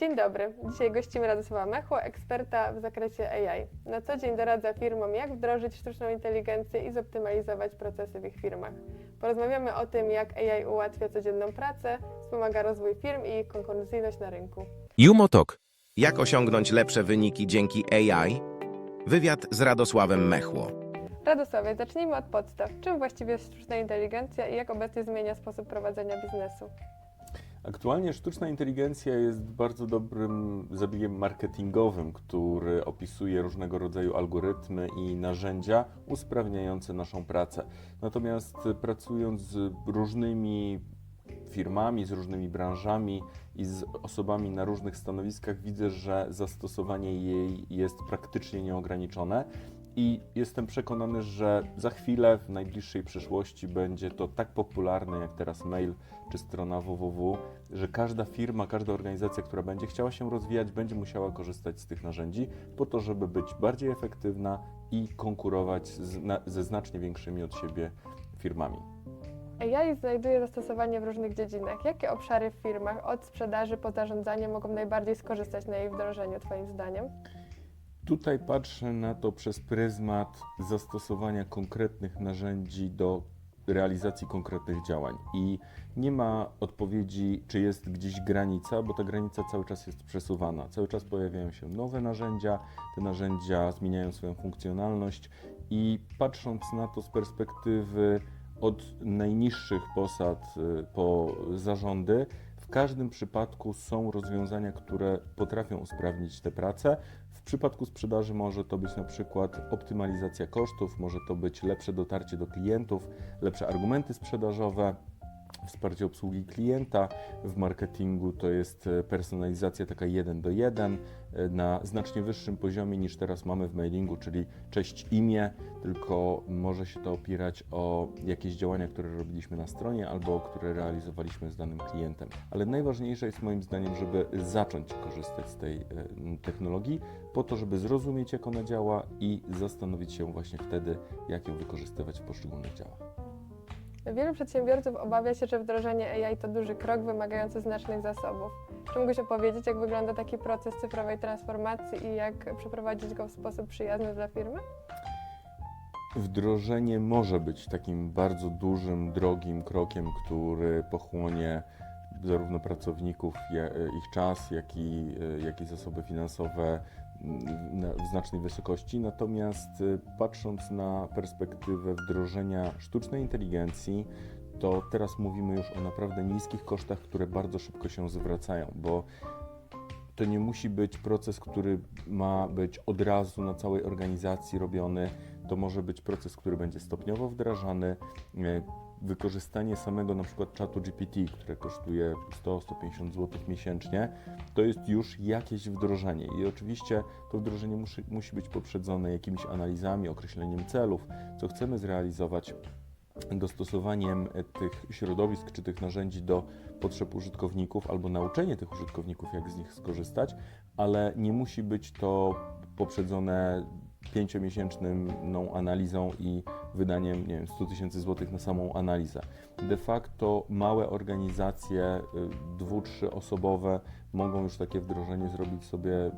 Dzień dobry. Dzisiaj gościmy Radosława Mechło, eksperta w zakresie AI. Na co dzień doradza firmom, jak wdrożyć sztuczną inteligencję i zoptymalizować procesy w ich firmach. Porozmawiamy o tym, jak AI ułatwia codzienną pracę, wspomaga rozwój firm i ich konkurencyjność na rynku. Jumotok. Jak osiągnąć lepsze wyniki dzięki AI? Wywiad z Radosławem Mechło. Radosławie, zacznijmy od podstaw. Czym właściwie jest sztuczna inteligencja i jak obecnie zmienia sposób prowadzenia biznesu? Aktualnie sztuczna inteligencja jest bardzo dobrym zabiegiem marketingowym, który opisuje różnego rodzaju algorytmy i narzędzia usprawniające naszą pracę. Natomiast pracując z różnymi firmami, z różnymi branżami i z osobami na różnych stanowiskach, widzę, że zastosowanie jej jest praktycznie nieograniczone. I jestem przekonany, że za chwilę, w najbliższej przyszłości, będzie to tak popularne jak teraz mail czy strona www, że każda firma, każda organizacja, która będzie chciała się rozwijać, będzie musiała korzystać z tych narzędzi po to, żeby być bardziej efektywna i konkurować z, na, ze znacznie większymi od siebie firmami. AI znajduje zastosowanie w różnych dziedzinach. Jakie obszary w firmach, od sprzedaży po zarządzanie, mogą najbardziej skorzystać na jej wdrożeniu, Twoim zdaniem? Tutaj patrzę na to przez pryzmat zastosowania konkretnych narzędzi do realizacji konkretnych działań. I nie ma odpowiedzi, czy jest gdzieś granica, bo ta granica cały czas jest przesuwana. Cały czas pojawiają się nowe narzędzia, te narzędzia zmieniają swoją funkcjonalność i patrząc na to z perspektywy od najniższych posad y, po zarządy, w każdym przypadku są rozwiązania, które potrafią usprawnić tę pracę. W przypadku sprzedaży może to być na przykład optymalizacja kosztów, może to być lepsze dotarcie do klientów, lepsze argumenty sprzedażowe, wsparcie obsługi klienta. W marketingu to jest e, personalizacja taka jeden do jeden e, na znacznie wyższym poziomie niż teraz mamy w mailingu, czyli cześć imię, tylko może się to opierać o jakieś działania, które robiliśmy na stronie albo które realizowaliśmy z danym klientem. Ale najważniejsze jest moim zdaniem, żeby zacząć korzystać z tej e, technologii po to, żeby zrozumieć jak ona działa i zastanowić się właśnie wtedy, jak ją wykorzystywać w poszczególnych działach. Wielu przedsiębiorców obawia się, że wdrożenie AI to duży krok wymagający znacznych zasobów. Czy mógłbyś opowiedzieć, jak wygląda taki proces cyfrowej transformacji i jak przeprowadzić go w sposób przyjazny dla firmy? Wdrożenie może być takim bardzo dużym, drogim krokiem, który pochłonie zarówno pracowników, ich czas, jak i, jak i zasoby finansowe na- w znacznej wysokości. Natomiast y, patrząc na perspektywę wdrożenia sztucznej inteligencji, to teraz mówimy już o naprawdę niskich kosztach, które bardzo szybko się zwracają, bo to nie musi być proces, który ma być od razu na całej organizacji robiony. To może być proces, który będzie stopniowo wdrażany. E, Wykorzystanie samego na przykład czatu GPT, które kosztuje 100-150 zł miesięcznie, to jest już jakieś wdrożenie. I oczywiście to wdrożenie musi, musi być poprzedzone jakimiś analizami, określeniem celów, co chcemy zrealizować, dostosowaniem e, tych środowisk czy tych narzędzi do potrzeb użytkowników albo nauczenie tych użytkowników, jak z nich skorzystać, ale nie musi być to poprzedzone pięciomiesięczną analizą i wydaniem nie wiem, 100 tysięcy złotych na samą analizę. De facto małe organizacje, y, dwu, trzy osobowe mogą już takie wdrożenie zrobić sobie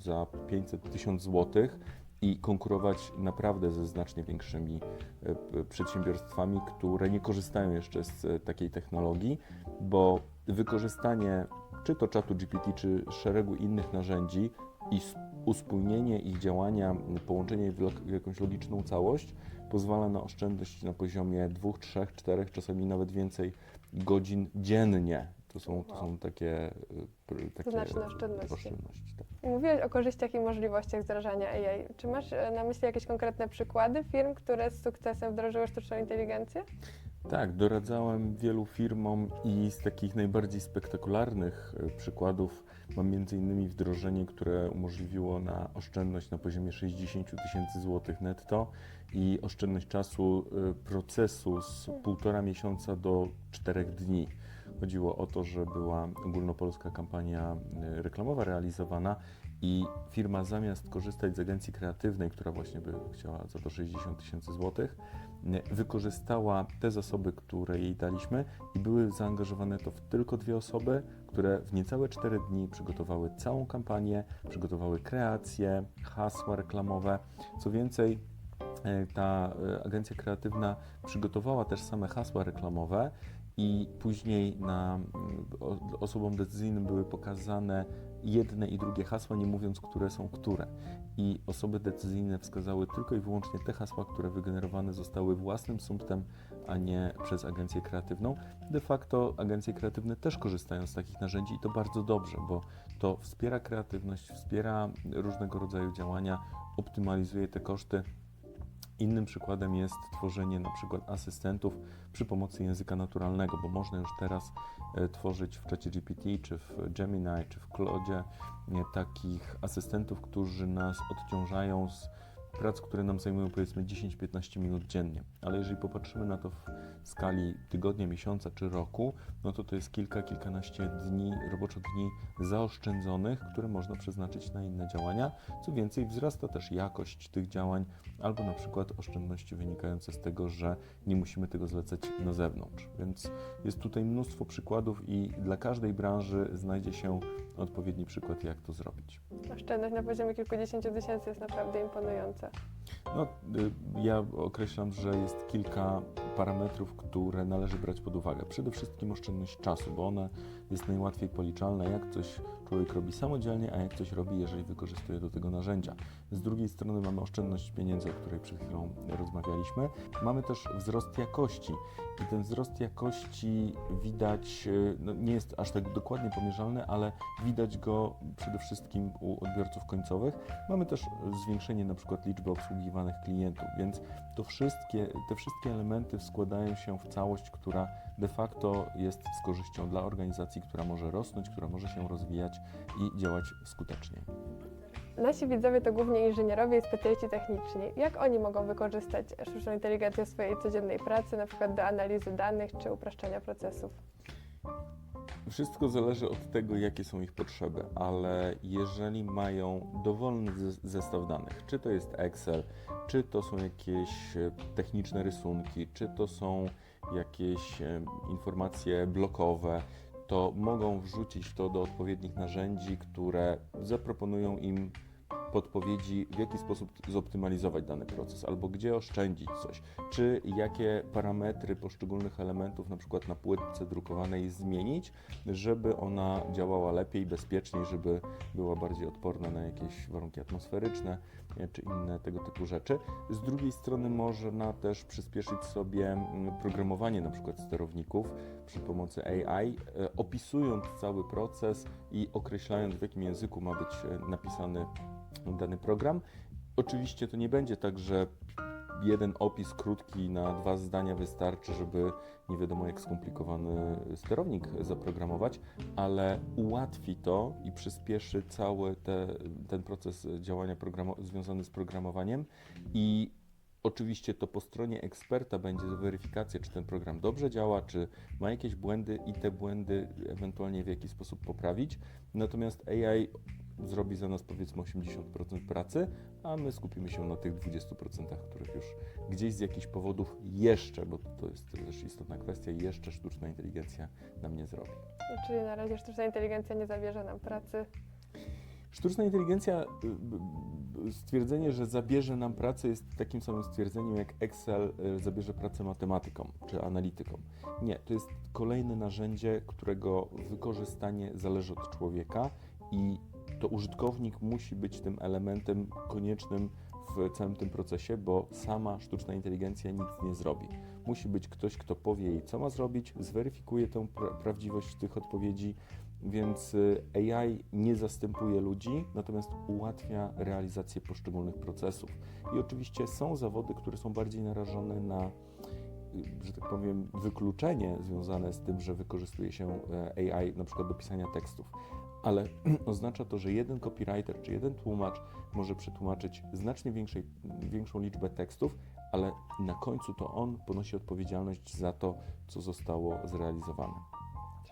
za 500 tysiąc złotych i konkurować naprawdę ze znacznie większymi e, p- przedsiębiorstwami, które nie korzystają jeszcze z takiej technologii, bo wykorzystanie czy to czatu GPT, czy szeregu innych narzędzi i uspójnienie ich działania, połączenie ich w jakąś logiczną całość pozwala na oszczędność na poziomie 2, 3, 4, czasami nawet więcej godzin dziennie. To są, to są takie, pr- takie Znaczne oszczędności. oszczędności tak. Mówiłeś o korzyściach i możliwościach wdrażania AI. Czy masz e, na myśli jakieś konkretne przykłady firm, które z sukcesem wdrożyły sztuczną inteligencję? Tak, doradzałem wielu firmom i z takich najbardziej spektakularnych e, przykładów mam m.in. wdrożenie, które umożliwiło na oszczędność na poziomie 60 tysięcy złotych netto i oszczędność czasu e, procesu z półtora miesiąca do czterech dni. Chodziło o to, że była ogólnopolska kampania y, reklamowa realizowana i firma zamiast korzystać z agencji kreatywnej, która właśnie by chciała za to 60 tysięcy złotych, y, wykorzystała te zasoby, które jej daliśmy i były zaangażowane to w tylko dwie osoby, które w niecałe 4 dni przygotowały całą kampanię, przygotowały kreacje, hasła reklamowe. Co więcej, e, ta e, agencja kreatywna przygotowała też same hasła reklamowe i później na osobom decyzyjnym były pokazane jedne i drugie hasła, nie mówiąc, które są które. I osoby decyzyjne wskazały tylko i wyłącznie te hasła, które wygenerowane zostały własnym sumptem, a nie przez agencję kreatywną. De facto agencje kreatywne też korzystają z takich narzędzi i to bardzo dobrze, bo to wspiera kreatywność, wspiera różnego rodzaju działania, optymalizuje te koszty. Innym przykładem jest tworzenie na przykład asystentów przy pomocy języka naturalnego, bo można już teraz e, tworzyć w czacie GPT, czy w Gemini, czy w Claude nie, takich asystentów, którzy nas odciążają z prac, które nam zajmują powiedzmy 10-15 minut dziennie. Ale jeżeli popatrzymy na to w skali tygodnia, miesiąca czy roku, no to to jest kilka, kilkanaście dni, roboczo dni zaoszczędzonych, które można przeznaczyć na inne działania. Co więcej, wzrasta też jakość tych działań, albo na przykład oszczędności wynikające z tego, że nie musimy tego zlecać na zewnątrz. Więc jest tutaj mnóstwo przykładów i dla każdej branży znajdzie się odpowiedni przykład, jak to zrobić. Oszczędność na poziomie kilkudziesięciu tysięcy jest naprawdę imponująca. No, y, ja określam, że jest kilka parametrów, które należy brać pod uwagę. Przede wszystkim oszczędność czasu, bo ona jest najłatwiej policzalna, jak coś człowiek robi samodzielnie, a jak coś robi, jeżeli wykorzystuje do tego narzędzia. Z drugiej strony mamy oszczędność pieniędzy, o której przed chwilą rozmawialiśmy. Mamy też wzrost jakości ten wzrost jakości widać, y, no nie jest aż tak dokładnie pomierzalny, ale widać go przede wszystkim u odbiorców końcowych. Mamy też zwiększenie na przykład liczby obsługiwanych klientów, więc to wszystkie, te wszystkie elementy składają się w całość, która de facto jest z korzyścią dla organizacji, która może rosnąć, która może się rozwijać i działać skuteczniej. Nasi widzowie to głównie inżynierowie i specjaliści techniczni. Jak oni mogą wykorzystać sztuczną inteligencję w swojej codziennej pracy, na przykład do analizy danych czy upraszczania procesów? Wszystko zależy od tego, jakie są ich potrzeby, ale jeżeli mają dowolny ze- zestaw danych, czy to jest Excel, czy to są jakieś e, techniczne rysunki, czy to są jakieś e, informacje blokowe, to mogą wrzucić to do odpowiednich narzędzi, które zaproponują im podpowiedzi, w jaki sposób zoptymalizować dany proces, albo gdzie oszczędzić coś, czy jakie parametry poszczególnych elementów, na przykład na płytce drukowanej, zmienić, żeby ona działała lepiej, bezpieczniej, żeby była bardziej odporna na jakieś warunki atmosferyczne nie, czy inne tego typu rzeczy. Z drugiej strony można też przyspieszyć sobie programowanie na przykład sterowników przy pomocy AI, e, opisując cały proces i określając w jakim języku ma być e, napisany dany program. Oczywiście to nie będzie tak, że jeden opis krótki na dwa zdania wystarczy, żeby nie wiadomo jak skomplikowany sterownik zaprogramować, ale ułatwi to i przyspieszy cały te, ten proces działania związany z programowaniem i Oczywiście to po stronie eksperta będzie weryfikacja, czy ten program dobrze działa, czy ma jakieś błędy i te błędy ewentualnie w jakiś sposób poprawić. Natomiast AI zrobi za nas powiedzmy 80% pracy, a my skupimy się na tych 20%, których już gdzieś z jakichś powodów jeszcze, bo to jest też istotna kwestia, jeszcze sztuczna inteligencja nam nie zrobi. Czyli na razie sztuczna inteligencja nie zabierze nam pracy. Sztuczna inteligencja, y, stwierdzenie, że zabierze nam pracę jest takim samym stwierdzeniem jak Excel y, zabierze pracę matematykom czy analitykom. Nie, to jest kolejne narzędzie, którego wykorzystanie zależy od człowieka i to użytkownik musi być tym elementem koniecznym w całym tym procesie, bo sama sztuczna inteligencja nic nie zrobi. Musi być ktoś, kto powie jej, co ma zrobić, zweryfikuje tę pra- prawdziwość tych odpowiedzi, więc y, AI nie zastępuje ludzi, natomiast ułatwia realizację poszczególnych procesów. I oczywiście są zawody, które są bardziej narażone na, y, że tak powiem, wykluczenie związane z tym, że wykorzystuje się e, AI na przykład do pisania tekstów. Ale oznacza to, że jeden copywriter czy jeden tłumacz może przetłumaczyć znacznie większej, większą liczbę tekstów, ale na końcu to on ponosi odpowiedzialność za to, co zostało zrealizowane.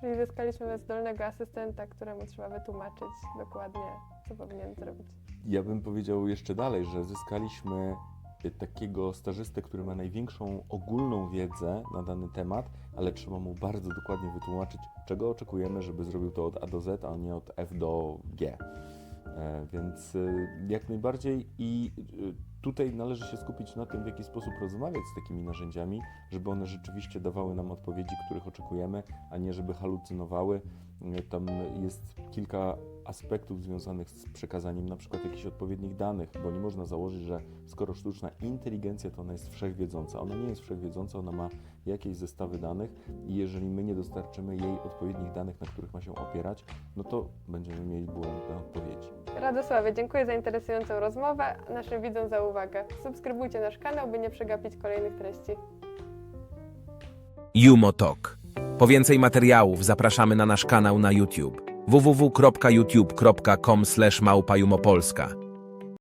Czyli zyskaliśmy zdolnego asystenta, któremu trzeba wytłumaczyć dokładnie, co powinien zrobić. Ja bym powiedział jeszcze dalej, że zyskaliśmy takiego stażystę, który ma największą ogólną wiedzę na dany temat, ale trzeba mu bardzo dokładnie wytłumaczyć, czego oczekujemy, żeby zrobił to od A do Z, a nie od F do G. E, Więc y, jak najbardziej i y, tutaj należy się skupić na tym, w jaki sposób rozmawiać z takimi narzędziami, żeby one rzeczywiście dawały nam odpowiedzi, których oczekujemy, a nie żeby halucynowały. Tam jest kilka aspektów związanych z przekazaniem na przykład jakichś odpowiednich danych, bo nie można założyć, że skoro sztuczna inteligencja to ona jest wszechwiedząca. Ona nie jest wszechwiedząca, ona ma jakieś zestawy danych i jeżeli my nie dostarczymy jej odpowiednich danych, na których ma się opierać, no to będziemy mieli błędne odpowiedzi. Radosławie, dziękuję za interesującą rozmowę, naszym widzom za uwagę. Subskrybujcie nasz kanał, by nie przegapić kolejnych treści. Jumotok. Po więcej materiałów zapraszamy na nasz kanał na YouTube www.youtube.com/małpajumopolska.